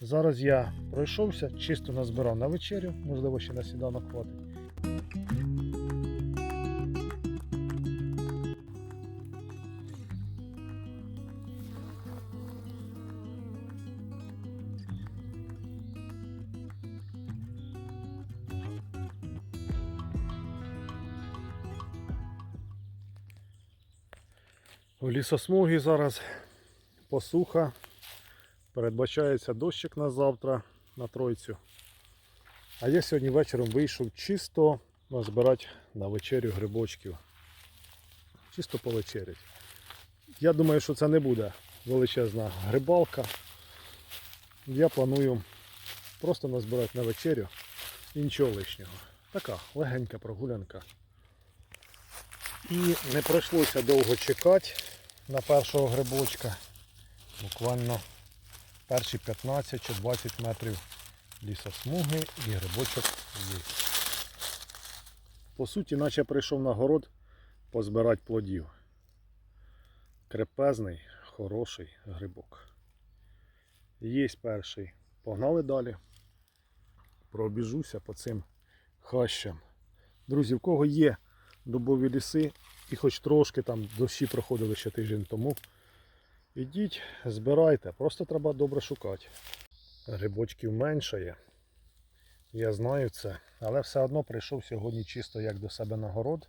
Зараз я пройшовся, чисто назбирав на вечерю, можливо, ще на сніданок хватить. У лісосмугі зараз посуха. Передбачається дощик на завтра на тройцю. А я сьогодні вечором вийшов чисто назбирати на вечерю грибочків. Чисто повечерять. Я думаю, що це не буде величезна грибалка. Я планую просто назбирати на вечерю і нічого лишнього. Така легенька прогулянка. І не прийшлося довго чекати на першого грибочка. Буквально перші 15 чи 20 метрів лісосмуги і грибочок є. По суті, наче прийшов на город позбирати плодів. Крепезний, хороший грибок. Є перший. Погнали далі. Пробіжуся по цим хащам. Друзі, в кого є дубові ліси і хоч трошки там дощі проходили ще тиждень тому. Ідіть, збирайте, просто треба добре шукати. Грибочків меншає. Я знаю це, але все одно прийшов сьогодні чисто як до себе на город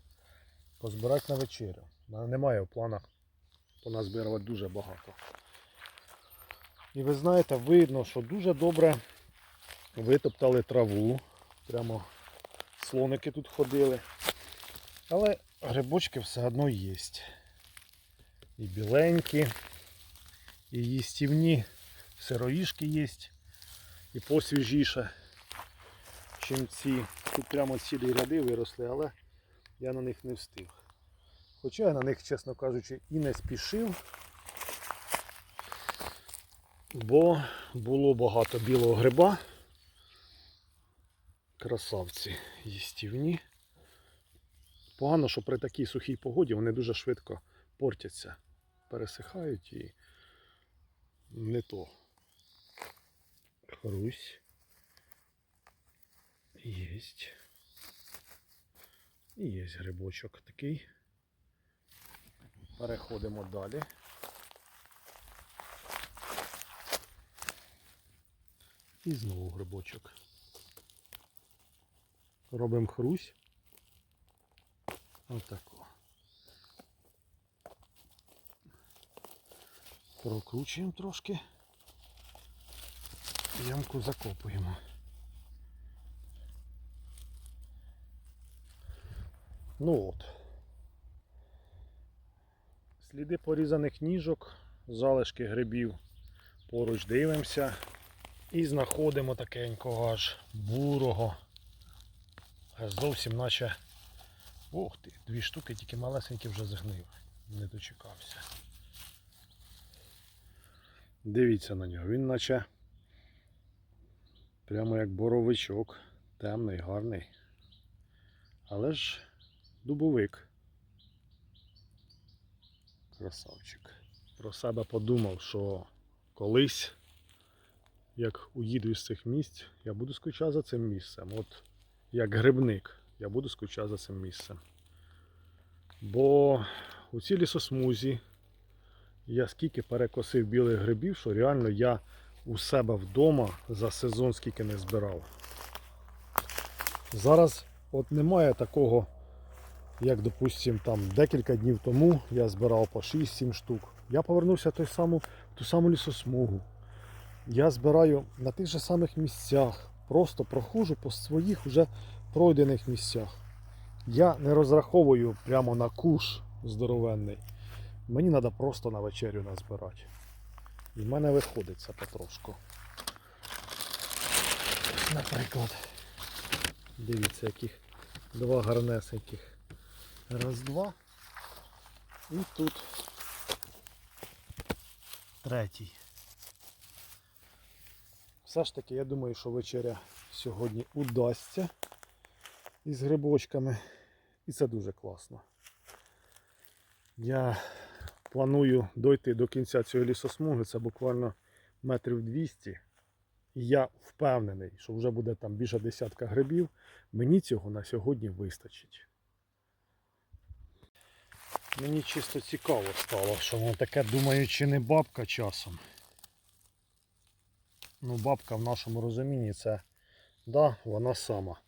позбирати на вечерю. Немає в планах поназбирувати дуже багато. І ви знаєте, видно, що дуже добре витоптали траву. Прямо слоники тут ходили. Але грибочки все одно є. І біленькі, і їстівні сироїшки є, і посвіжіше, чим ці. Тут прямо цілі ряди виросли, але я на них не встиг. Хоча я на них, чесно кажучи, і не спішив, бо було багато білого гриба. Красавці їстівні. Погано, що при такій сухій погоді вони дуже швидко портяться, пересихають і не то. Хрусь. Єсть. І є грибочок такий. Переходимо далі. І знову грибочок. Робимо хрусь. Отако. Прокручуємо трошки. Ямку закопуємо. Ну от. Сліди порізаних ніжок, залишки грибів. Поруч дивимося і знаходимо такенького аж бурого. Аж зовсім наче Ох ти, дві штуки, тільки малесенькі вже згнив. Не дочекався. Дивіться на нього, він наче прямо як боровичок, темний, гарний. Але ж дубовик. Красавчик. Про себе подумав, що колись, як уїду з цих місць, я буду скучати за цим місцем. От як грибник я буду скучати за цим місцем. Бо у цій лісосмузі я скільки перекосив білих грибів, що реально я у себе вдома за сезон скільки не збирав. Зараз от немає такого, як, допустим, там декілька днів тому я збирав по 6-7 штук. Я повернувся в той саму, в ту саму лісосмугу. Я збираю на тих же самих місцях. Просто проходжу по своїх уже пройдених місцях. Я не розраховую прямо на куш здоровенний. Мені треба просто на вечерю назбирати. І в мене виходить це потрошку. Наприклад, дивіться, яких два гарнесеньких. Раз, два. І тут третій. Все ж таки, я думаю, що вечеря сьогодні удасться із грибочками. І це дуже класно. Я планую дойти до кінця цієї лісосмуги, це буквально метрів 200. І я впевнений, що вже буде там більше десятка грибів. Мені цього на сьогодні вистачить. Мені чисто цікаво стало, що воно таке, думаю, чи не бабка часом. Ну, бабка в нашому розумінні це, да, вона сама.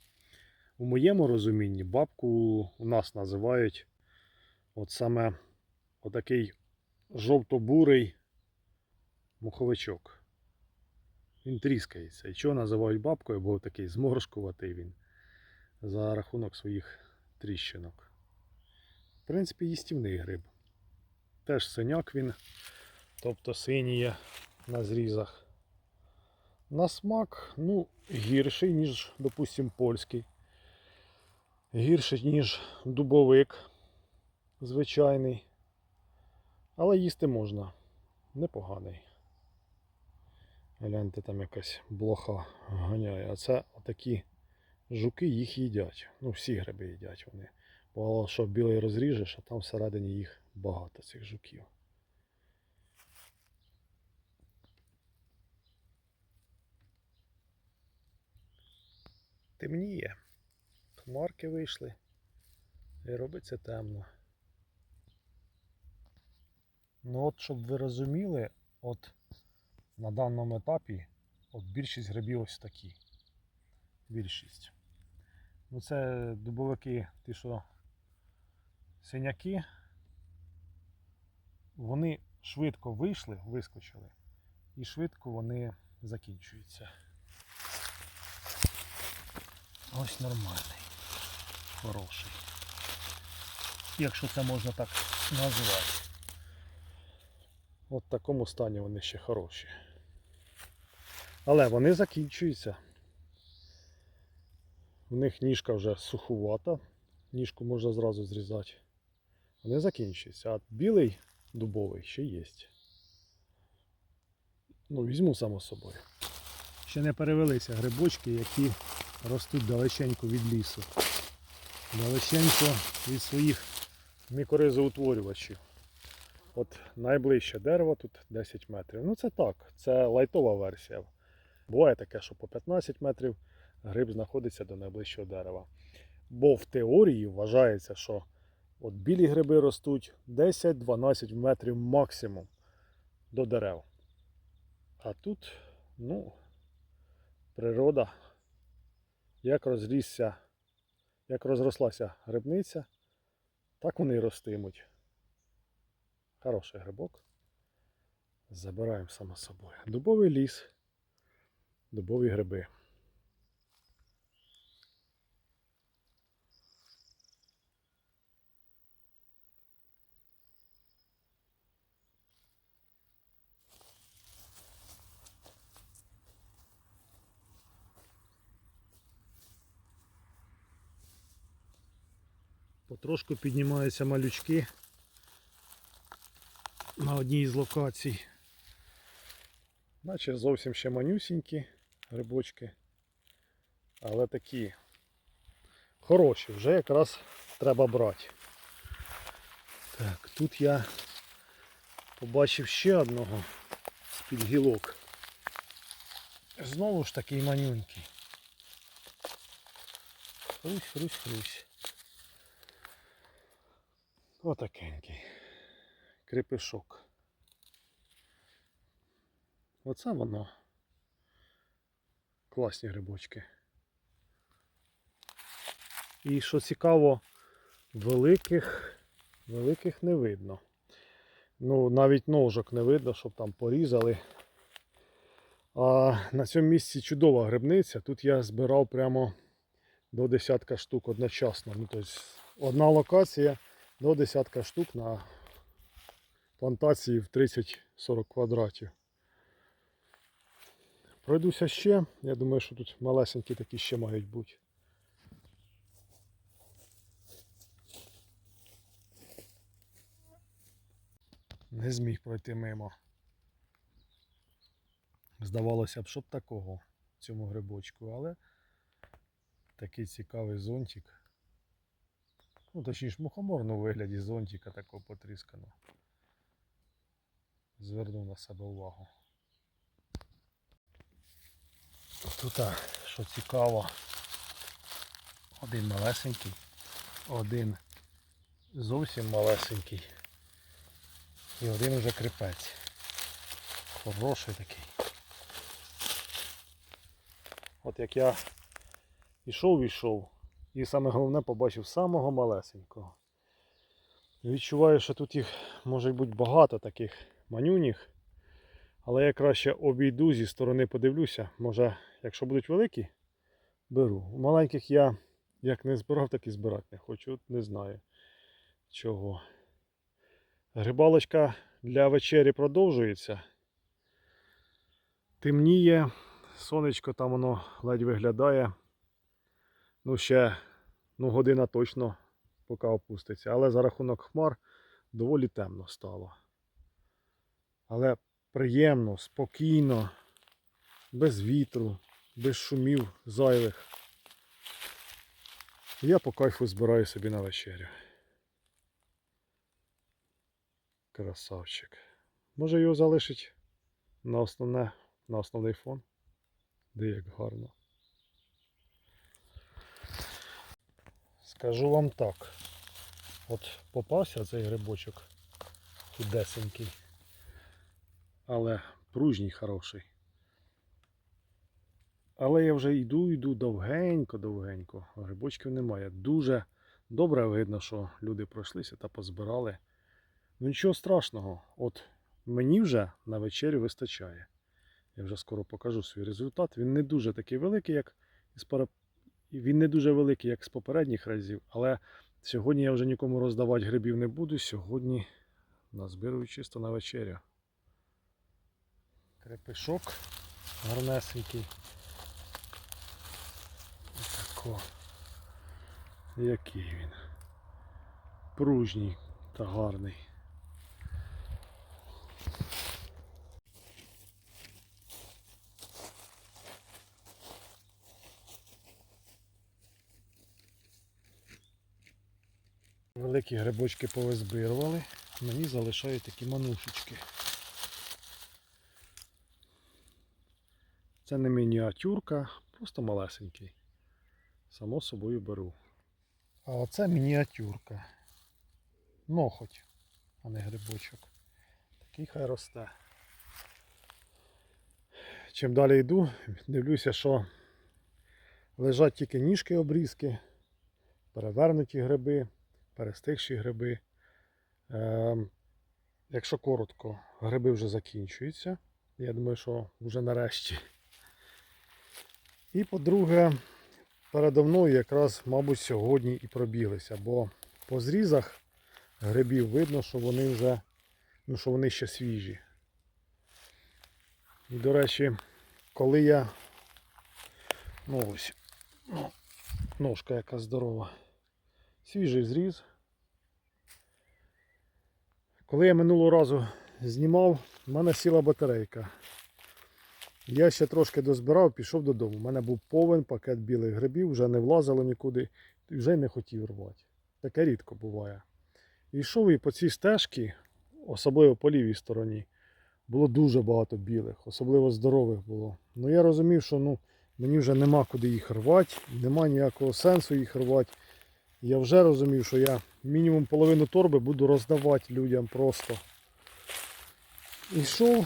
У моєму розумінні бабку у нас називають от саме отакий жовто-бурий муховичок. Він тріскається. І чого називають бабкою, бо такий зморшкуватий він за рахунок своїх тріщинок. В принципі, їстівний гриб. Теж синяк він, тобто синіє на зрізах. На смак, ну, гірший, ніж, допустим, польський. Гірший, ніж дубовик звичайний. Але їсти можна. Непоганий. Гляньте, там якась блоха ганяє. А це отакі жуки їх їдять. Ну, всі гриби їдять вони. Бо що білий розріжеш, а там всередині їх багато цих жуків. Темніє. Хмарки вийшли. І робиться темно. Ну от, щоб ви розуміли, от на даному етапі от більшість грибів ось такі. Більшість. Ну це дубовики, ті, що синяки, вони швидко вийшли, вискочили, і швидко вони закінчуються. Ось нормальний, хороший. Якщо це можна так назвати. От в такому стані вони ще хороші. Але вони закінчуються. У них ніжка вже сухувата, ніжку можна зразу зрізати. Вони закінчуються. А білий дубовий ще є. Ну, візьму само собою. Ще не перевелися грибочки, які ростуть далеченько від лісу. Далеченько від своїх мікоризоутворювачів. От найближче дерево тут 10 метрів. Ну це так, це лайтова версія. Буває таке, що по 15 метрів гриб знаходиться до найближчого дерева. Бо в теорії вважається, що от білі гриби ростуть 10-12 метрів максимум до дерев. А тут, ну, природа, як розрісся, як розрослася грибниця, так вони і ростимуть. Хороший грибок. Забираємо само собою. Дубовий ліс, дубові гриби. Потрошку піднімаються малючки на одній з локацій. Наче зовсім ще манюсінькі грибочки. Але такі хороші, вже якраз треба брати. Так, тут я побачив ще одного з-під гілок. Знову ж такий манюнький. Хрусь, хрусь, хрусь. Отакенький крепишок. Оце воно. Класні грибочки. І що цікаво, великих, великих не видно. Ну, навіть ножок не видно, щоб там порізали. А на цьому місці чудова грибниця. Тут я збирав прямо до десятка штук одночасно. Ну, тобто одна локація до десятка штук на плантації в 30-40 квадратів. Пройдуся ще, я думаю, що тут малесенькі такі ще мають бути. Не зміг пройти мимо. Здавалося б, щоб такого в цьому грибочку, але такий цікавий зонтик. Ну, точніше, мухомор у вигляді зонтика такого потрісканого звернув на себе увагу. Тут, що цікаво, один малесенький, один зовсім малесенький і один вже кріпець. Хороший такий. От як я ішов, ішов, і саме головне побачив самого малесенького. Відчуваю, що тут їх може бути багато таких манюніх. Але я краще обійду зі сторони подивлюся. Може, якщо будуть великі, беру. У маленьких я як не збирав, так і збирати не хочу. Не знаю чого. Грибалочка для вечері продовжується. Темніє, сонечко там воно ледь виглядає. Ну, ще ну, година точно поки опуститься. Але за рахунок хмар доволі темно стало. Але приємно, спокійно, без вітру, без шумів зайвих. Я по кайфу збираю собі на вечерю. Красавчик. Може його залишить на основне, на основний фон. Де як гарно. Скажу вам так. От попався цей грибочок худесенький, але пружній хороший. Але я вже йду, йду довгенько, довгенько. Грибочків немає. Дуже добре видно, що люди пройшлися та позбирали. Ну нічого страшного. От мені вже на вечерю вистачає. Я вже скоро покажу свій результат. Він не дуже такий великий, як із пара... Він не дуже великий, як з попередніх разів, але сьогодні я вже нікому роздавати грибів не буду. Сьогодні назбирую чисто на вечерю. Крепишок гарнесенький. Отако. Який він. Пружній та гарний. Великі грибочки повизбирували. Мені залишають такі манушечки. Це не мініатюрка, просто малесенький. Само собою беру. А оце мініатюрка. Нохоть, а не грибочок. Такий хай росте. Чим далі йду, дивлюся, що лежать тільки ніжки обрізки, перевернуті гриби, перестигші гриби. Ем, якщо коротко, гриби вже закінчуються. Я думаю, що вже нарешті. І по-друге, передо мною якраз, мабуть, сьогодні і пробіглися, бо по зрізах грибів видно, що вони вже, ну, що вони ще свіжі. І, до речі, коли я, ну ось, ну, ножка яка здорова, свіжий зріз. Коли я минулого разу знімав, в мене сіла батарейка. Я ще трошки дозбирав, пішов додому. У мене був повен пакет білих грибів, вже не влазило нікуди вже й не хотів рвати. Таке рідко буває. І йшов і по цій стежці, особливо по лівій стороні, було дуже багато білих, особливо здорових було. Ну я розумів, що ну, мені вже нема куди їх рвати, нема ніякого сенсу їх рвати. Я вже розумів, що я мінімум половину торби буду роздавати людям просто. І йшов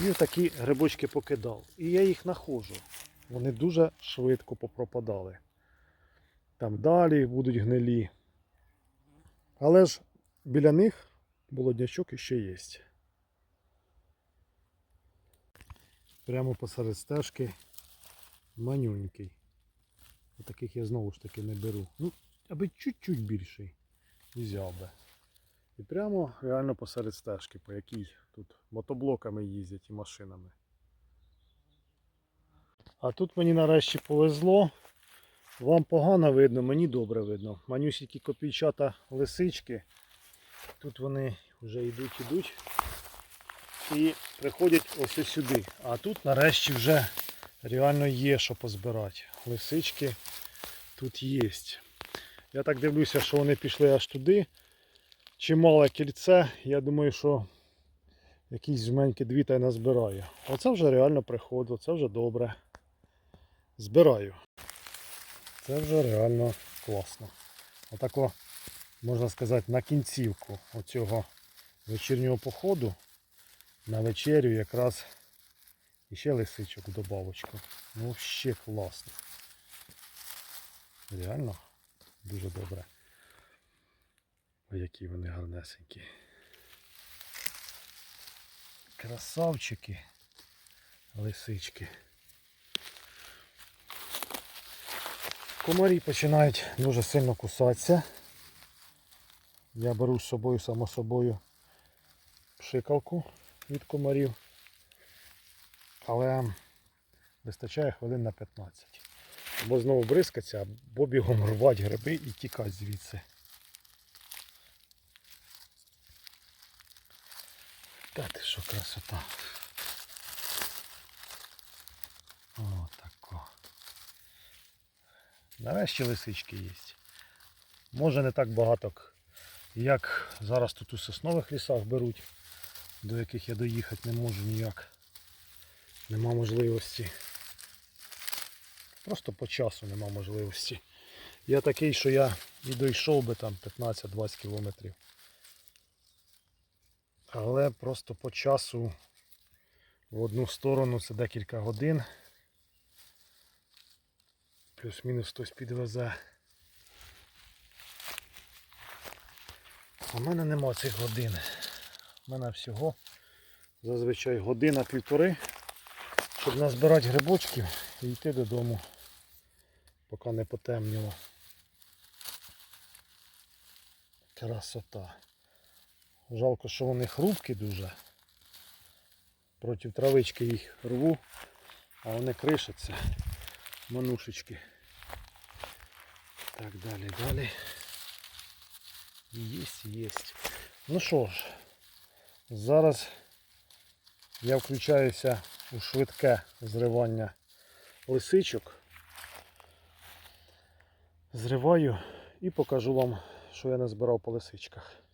і такі грибочки покидав. І я їх знаходжу. Вони дуже швидко попропадали. Там далі будуть гнилі. Але ж біля них молоднячок іще є. Прямо посеред стежки манюнький. Таких я знову ж таки не беру. Ну, аби чуть-чуть більший. Взяв би. І прямо реально посеред стежки, по якій тут мотоблоками їздять і машинами. А тут мені нарешті повезло. Вам погано видно, мені добре видно. Манюсікі копійчата лисички. Тут вони вже йдуть, йдуть і приходять ось сюди. А тут нарешті вже реально є що позбирати. Лисички тут є. Я так дивлюся, що вони пішли аж туди. Чимале кільце. Я думаю, що якісь жменьки дві та й назбираю. Оце вже реально приходило, це вже добре. Збираю. Це вже реально класно. Отако, можна сказати, на кінцівку оцього вечірнього походу на вечерю якраз іще лисичок в добавочку. Ну взагалі класно. Реально дуже добре. Ой, які вони гарнесенькі. Красавчики. Лисички. Комарі починають дуже сильно кусатися. Я беру з собою, само собою, пшикалку від комарів. Але вистачає хвилин на 15. Або знову бризкаться, або бігом рвати гриби і тікати звідси. Та ти що красота. О, тако. Нарешті лисички є. Може не так багато, як зараз тут у соснових лісах беруть, до яких я доїхати не можу ніяк. Нема можливості. Просто по часу нема можливості. Я такий, що я і дійшов би там 15-20 кілометрів. Але просто по часу в одну сторону це декілька годин. Плюс-мінус хтось підвезе. У мене нема цих годин. У мене всього зазвичай година-півтори, щоб назбирати грибочків і йти додому, поки не потемніло. Красота. Жалко, що вони хрупкі дуже. Проти травички їх рву, а вони кришаться. Манушечки. Так, далі, далі. Єсть, єсть. Ну що ж, зараз я включаюся у швидке зривання лисичок. Зриваю і покажу вам, що я назбирав по лисичках.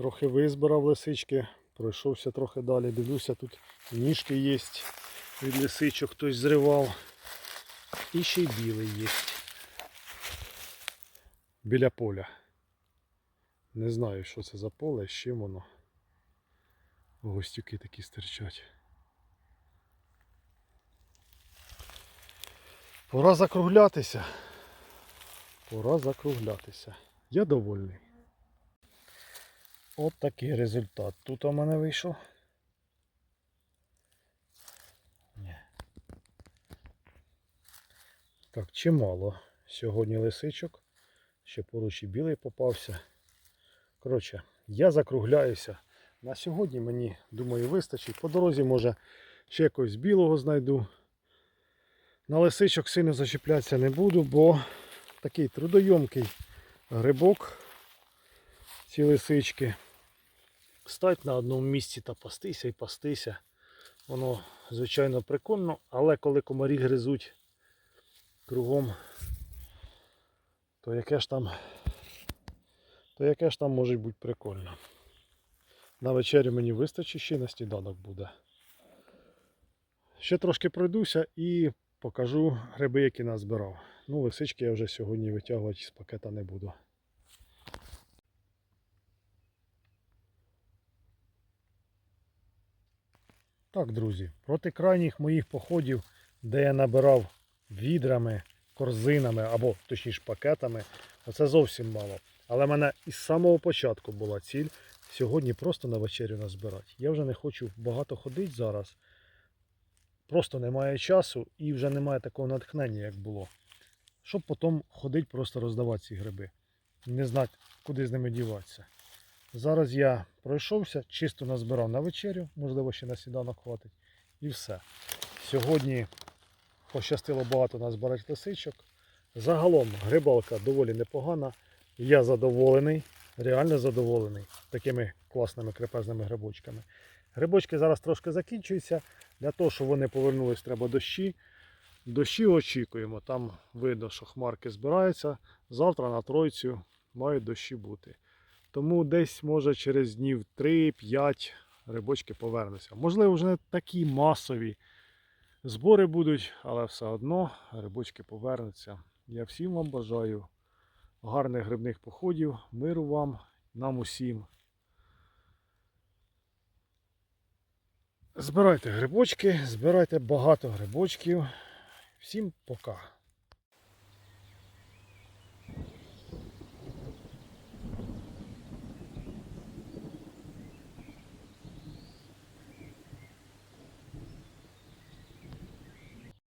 Трохи визбирав лисички, пройшовся трохи далі, дивлюся, тут ніжки є від лисичок, хтось зривав. І ще й білий є. Біля поля. Не знаю, що це за поле, з чим воно. Гостюки такі стирчать. Пора закруглятися. Пора закруглятися. Я довольний. От такий результат. Тут у мене вийшов. Ні. Так, чимало сьогодні лисичок. Ще поруч і білий попався. Коротше, я закругляюся. На сьогодні мені, думаю, вистачить. По дорозі, може, ще якогось білого знайду. На лисичок сильно зачіплятися не буду, бо такий трудойомкий грибок. Ці лисички. Стать на одному місці та пастися і пастися. Воно, звичайно, прикольно, але коли комарі гризуть кругом, то яке ж там, то яке ж там може бути прикольно. На вечерю мені вистачить ще й на сніданок буде. Ще трошки пройдуся і покажу гриби, які назбирав. Ну, лисички я вже сьогодні витягувати з пакета не буду. Так, друзі, проти крайніх моїх походів, де я набирав відрами, корзинами або точніше пакетами, оце зовсім мало. Але в мене із самого початку була ціль сьогодні просто на вечерю назбирати. Я вже не хочу багато ходити зараз. Просто немає часу і вже немає такого натхнення, як було. Щоб потім ходити, просто роздавати ці гриби. Не знати, куди з ними діватися. Зараз я пройшовся, чисто назбирав на вечерю, можливо, ще на сніданок хватить. І все. Сьогодні пощастило багато назбирати лисичок. Загалом грибалка доволі непогана. Я задоволений, реально задоволений такими класними крепезними грибочками. Грибочки зараз трошки закінчуються. Для того, щоб вони повернулись, треба дощі. Дощі очікуємо. Там видно, що хмарки збираються. Завтра на тройцю мають дощі бути. Тому десь може через днів 3-5 грибочки повернуться. Можливо, вже не такі масові збори будуть, але все одно грибочки повернуться. Я всім вам бажаю гарних грибних походів, миру вам, нам усім. Збирайте грибочки, збирайте багато грибочків. Всім пока.